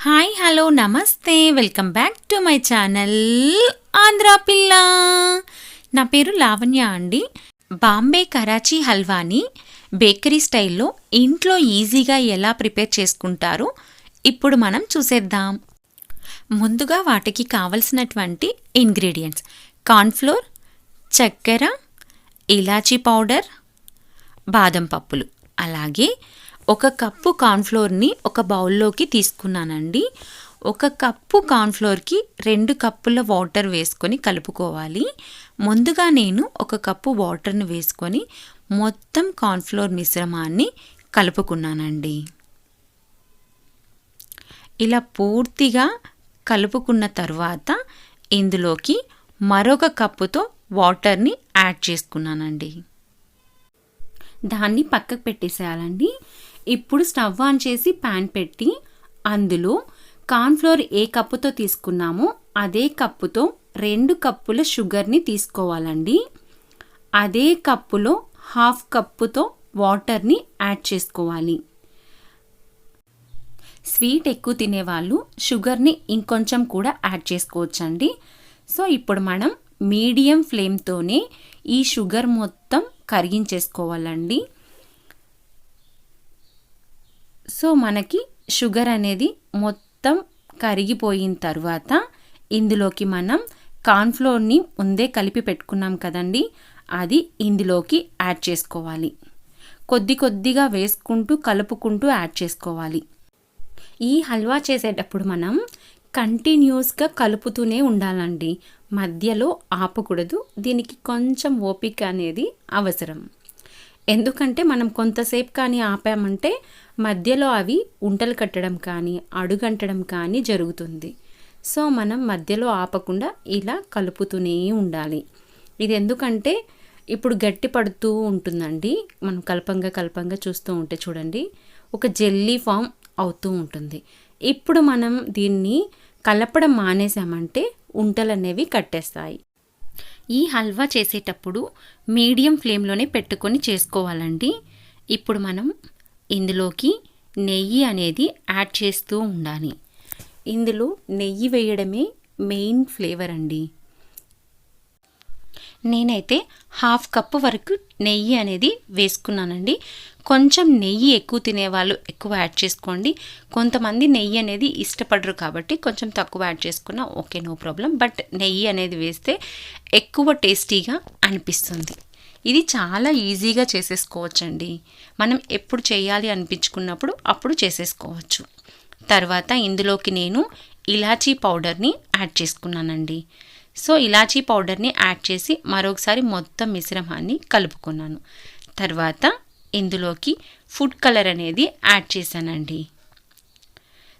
Hi hello namaste. Welcome back to my channel Andhra పిల్ల. నా పేరు లావణ్య అండి. బాంబే కరాచీ హల్వాని బేకరీ స్టైల్లో ఇంట్లో ఈజీగా ఎలా ప్రిపేర్ చేసుకుంటారో ఇప్పుడు మనం చూసేద్దాం. ముందుగా వాటికి కావలసినటువంటి ఇంగ్రీడియంట్స్. కార్న్ఫ్లోర్ చక్కెర ఇలాచీ పౌడర్ బాదం పప్పులు. అలాగే ఒక కప్పు కార్న్ఫ్లోర్ని ఒక బౌల్లోకి తీసుకున్నానండి. ఒక కప్పు కార్న్ఫ్లోర్కి రెండు కప్పుల వాటర్ వేసుకొని కలుపుకోవాలి. ముందుగా నేను ఒక కప్పు వాటర్ని వేసుకొని మొత్తం కార్న్ఫ్లోర్ మిశ్రమాన్ని కలుపుకున్నానండి. ఇలా పూర్తిగా కలుపుకున్న తర్వాత ఇందులోకి మరొక కప్పుతో వాటర్ని యాడ్ చేసుకున్నానండి. దాన్ని పక్కకు పెట్టేసేయాలండి. ఇప్పుడు స్టవ్ ఆన్ చేసి ప్యాన్ పెట్టి అందులో కార్న్ఫ్లోర్ ఏ కప్పుతో తీసుకున్నామో అదే కప్పుతో రెండు కప్పుల షుగర్ని తీసుకోవాలండి. అదే కప్పులో హాఫ్ కప్పుతో వాటర్ని యాడ్ చేసుకోవాలి. స్వీట్ ఎక్కువ తినేవాళ్ళు షుగర్ని ఇంకొంచెం కూడా యాడ్ చేసుకోవచ్చండి. సో ఇప్పుడు మనం మీడియం ఫ్లేమ్తోనే ఈ షుగర్ మొత్తం కరిగించేసుకోవాలండి. సో మనకి షుగర్ అనేది మొత్తం కరిగిపోయిన తర్వాత ఇందులోకి మనం కార్న్ఫ్లోర్ని ముందే కలిపి పెట్టుకున్నాం కదండి అది ఇందులోకి యాడ్ చేసుకోవాలి. కొద్ది కొద్దిగా వేసుకుంటూ కలుపుకుంటూ యాడ్ చేసుకోవాలి. ఈ హల్వా చేసేటప్పుడు మనం కంటిన్యూస్గా కలుపుతూనే ఉండాలండి. మధ్యలో ఆపకూడదు దీనికి కొంచెం ఓపిక అనేది అవసరం. ఎందుకంటే మనం కొంతసేపు కానీ ఆపామంటే మధ్యలో అవి ఉంటలు కట్టడం కానీ అడుగంటడం కానీ జరుగుతుంది. సో మనం మధ్యలో ఆపకుండా ఇలా కలుపుతూనే ఉండాలి. ఇది ఎందుకంటే ఇప్పుడు గట్టి పడుతూ ఉంటుందండి. మనం కలపంగా కలపంగా చూస్తూ ఉంటే చూడండి. ఒక జెల్లీ ఫామ్ అవుతూ ఉంటుంది. ఇప్పుడు మనం దీన్ని కలపడం మానేసామంటే ఉంటలు అనేవి కట్టేస్తాయి. ఈ హల్వా చేసేటప్పుడు మీడియం ఫ్లేమ్లోనే పెట్టుకొని చేసుకోవాలండి. ఇప్పుడు మనం ఇందులోకి నెయ్యి అనేది యాడ్ చేస్తూ ఉండాలి. ఇందులో నెయ్యి వేయడమే మెయిన్ ఫ్లేవర్ అండి. నేనైతే హాఫ్ కప్పు వరకు నెయ్యి అనేది వేసుకున్నానండి. కొంచెం నెయ్యి ఎక్కువ తినేవాళ్ళు ఎక్కువ యాడ్ చేసుకోండి. కొంతమంది నెయ్యి అనేది ఇష్టపడరు కాబట్టి కొంచెం తక్కువ యాడ్ చేసుకున్నా ఓకే నో ప్రాబ్లం. బట్ నెయ్యి అనేది వేస్తే ఎక్కువ టేస్టీగా అనిపిస్తుంది. ఇది చాలా ఈజీగా చేసేసుకోవచ్చండి. మనం ఎప్పుడు చేయాలి అనిపించుకున్నప్పుడు అప్పుడు చేసేసుకోవచ్చు. తర్వాత ఇందులోకి నేను ఇలాచీ పౌడర్ని యాడ్ చేసుకున్నానండి. సో ఇలాచీ పౌడర్ని యాడ్ చేసి మరొకసారి మొత్తం మిశ్రమాన్ని కలుపుకున్నాను. తర్వాత ఇందులోకి ఫుడ్ కలర్ అనేది యాడ్ చేశానండి.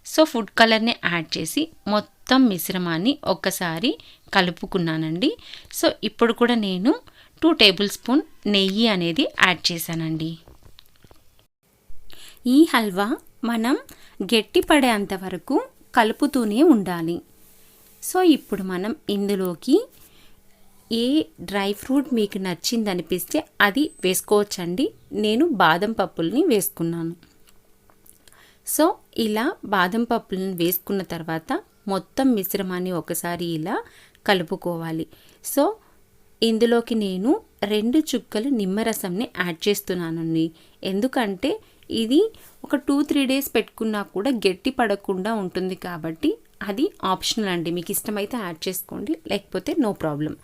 సో ఫుడ్ కలర్ని యాడ్ చేసి మొత్తం మిశ్రమాన్ని ఒక్కసారి కలుపుకున్నానండి. సో ఇప్పుడు కూడా నేను టూ టేబుల్ స్పూన్ నెయ్యి అనేది యాడ్ చేశానండి. ఈ హల్వా మనం గట్టి పడేంత వరకు కలుపుతూనే ఉండాలి. సో ఇప్పుడు మనం ఇందులోకి ఏ డ్రై ఫ్రూట్ మీకు నచ్చింది అనిపిస్తే అది వేసుకోవచ్చండి. నేను బాదం పప్పుల్ని వేసుకున్నాను. సో ఇలా బాదం పప్పులను వేసుకున్న తర్వాత మొత్తం మిశ్రమాన్ని ఒకసారి ఇలా కలుపుకోవాలి. సో ఇందులోకి నేను రెండు చుక్కలు నిమ్మరసంని యాడ్ చేస్తున్నానండి. ఎందుకంటే ఇది ఒక టూ త్రీ డేస్ పెట్టుకున్నా కూడా గట్టి పడకుండా ఉంటుంది కాబట్టి అది ఆప్షనల్ అండి. మీకు ఇష్టమైతే యాడ్ చేసుకోండి. లేకపోతే నో ప్రాబ్లం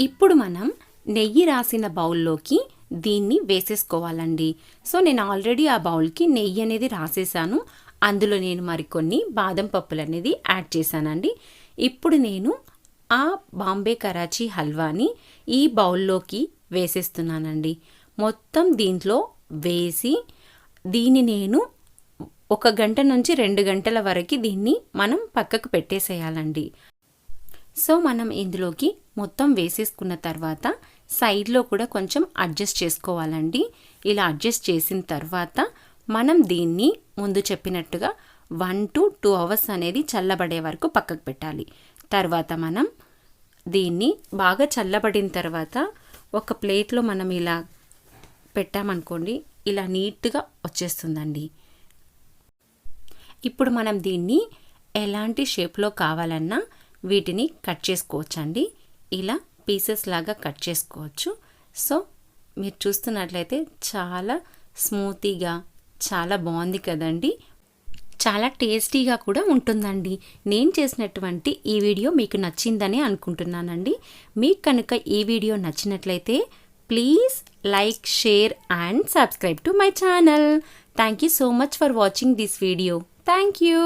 ఇప్పుడు మనం నెయ్యి రాసిన బౌల్లోకి దీన్ని వేసేసుకోవాలండి. సో నేను ఆల్రెడీ ఆ బౌల్కి నెయ్యి అనేది రాసేసాను. అందులో నేను మరికొన్ని బాదం పప్పులు అనేది యాడ్ చేశానండి. ఇప్పుడు నేను ఆ బాంబే కరాచీ హల్వాని ఈ బౌల్లోకి వేసేస్తున్నానండి. మొత్తం దీంట్లో వేసి దీన్ని నేను ఒక గంట నుంచి రెండు గంటల వరకు దీన్ని మనం పక్కకు పెట్టేసేయాలండి. సో మనం ఇందులోకి మొత్తం వేసేసుకున్న తర్వాత సైడ్లో కూడా కొంచెం అడ్జస్ట్ చేసుకోవాలండి. ఇలా అడ్జస్ట్ చేసిన తర్వాత మనం దీన్ని ముందు చెప్పినట్టుగా వన్ టు టూ అవర్స్ అనేది చల్లబడే వరకు పక్కకు పెట్టాలి. తర్వాత మనం దీన్ని బాగా చల్లబడిన తర్వాత ఒక ప్లేట్లో మనం ఇలా పెట్టామనుకోండి ఇలా నీట్గా వచ్చేస్తుందండి. ఇప్పుడు మనం దీన్ని ఎలాంటి షేప్లో కావాలన్నా వీటిని కట్ చేసుకోవచ్చండి. ఇలా పీసెస్ లాగా కట్ చేసుకోవచ్చు. సో మీరు చూస్తున్నట్లయితే చాలా స్మూతీగా చాలా బాగుంది కదండి. చాలా టేస్టీగా కూడా ఉంటుందండి. నేను చేసినటువంటి ఈ వీడియో మీకు నచ్చిందని అనుకుంటున్నానండి. మీకు కనుక ఈ వీడియో నచ్చినట్లయితే please like share and subscribe to my channel. Thank you so much for watching this video. Thank you